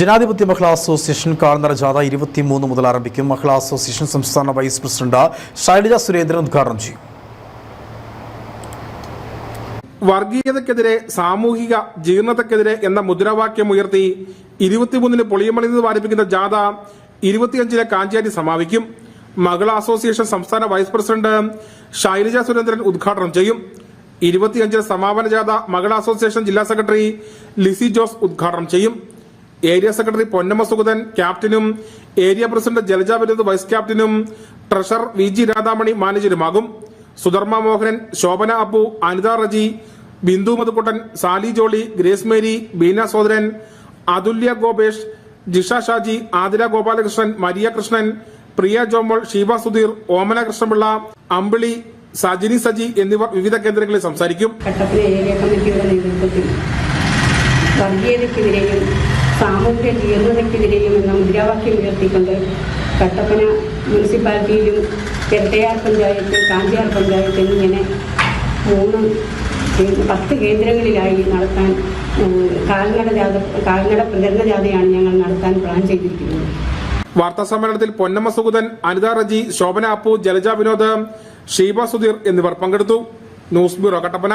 ജനാധിപത്യ മഹിളാ അസോസിയേഷൻ കാർന്നറ ജാഥ ഇരുപത്തിമൂന്ന് മുതൽ ആരംഭിക്കും. മഹിളാ അസോസിയേഷൻ സംസ്ഥാന വൈസ് പ്രസിഡന്റ് ശൈലജ സുരേന്ദ്രൻ ഉദ്ഘാടനം ചെയ്യും. വർഗീയതക്കെതിരെ സാമൂഹിക ജീർണതക്കെതിരെ എന്ന മുദ്രാവാക്യം ഉയർത്തി ഇരുപത്തിമൂന്നിന് പൊളിയമണിന്ന് ആരംഭിക്കുന്ന ജാഥ ഇരുപത്തിയഞ്ചിന് കാഞ്ചേരി സമാപിക്കും. മഹിളാ അസോസിയേഷൻ സംസ്ഥാന വൈസ് പ്രസിഡന്റ് ശൈലജ സുരേന്ദ്രൻ ഉദ്ഘാടനം ചെയ്യും. ഇരുപത്തിയഞ്ചിന് സമാപന ജാഥ മഹിളാ അസോസിയേഷൻ ജില്ലാ സെക്രട്ടറി ലിസി ജോസ് ഉദ്ഘാടനം ചെയ്യും. ഏരിയ സെക്രട്ടറി പൊന്നമ്മ സുഗതൻ ക്യാപ്റ്റനും ഏരിയ പ്രസിഡന്റ് ജലജ വൈസ് ക്യാപ്റ്റനും ട്രഷറർ വി ജി രാധാമണി മാനേജരുമാകും. സുധർമ്മ മോഹനൻ ശോഭന അപ്പു അനിത റജി ബിന്ദു മധുക്കുട്ടൻ സാലി ജോളി ഗ്രേസ് മേരി ബീന സോദരൻ അതുല്യ ഗോപേഷ് ജിഷ ഷാജി ആതിര ഗോപാലകൃഷ്ണൻ മരിയ കൃഷ്ണൻ പ്രിയ ജോമോൾ ഷീബ സുധീർ ഓമന കൃഷ്ണപിള്ള അമ്പിളി സജിനി സജി എന്നിവർ വിവിധ കേന്ദ്രങ്ങളിൽ സംസാരിക്കും കട്ടപ്പന ഏരിയ കമ്മിറ്റിയുടെ നേതൃത്വത്തിൽ വർഗീയതയ്ക്കെതിരെയും സാമൂഹ്യ ജീർണതയ്ക്കെതിരെയും എന്ന മുദ്രാവാക്യം ഉയർത്തിക്കൊണ്ട് കട്ടപ്പന മുനിസിപ്പാലിറ്റിയിലും കെട്ടയാർ പഞ്ചായത്ത് കാഞ്ചിയാർ പഞ്ചായത്ത് എന്നിങ്ങനെ മൂന്ന് പത്ത് കേന്ദ്രങ്ങളിലായി നടത്താൻ കാൽനട ജാഥ കാൽനട പ്രചരണ ജാഥയാണ് ഞങ്ങൾ നടത്താൻ പ്ലാൻ ചെയ്തിരിക്കുന്നത്. വാർത്താ സമ്മേളനത്തിൽ പൊന്നമ്മ സുഗതൻ അനിത റജി ശോഭന അപ്പു ജലജ വിനോദ് ഷീബ സുധീർ എന്നിവർ പങ്കെടുത്തു. News bureau Kattappana.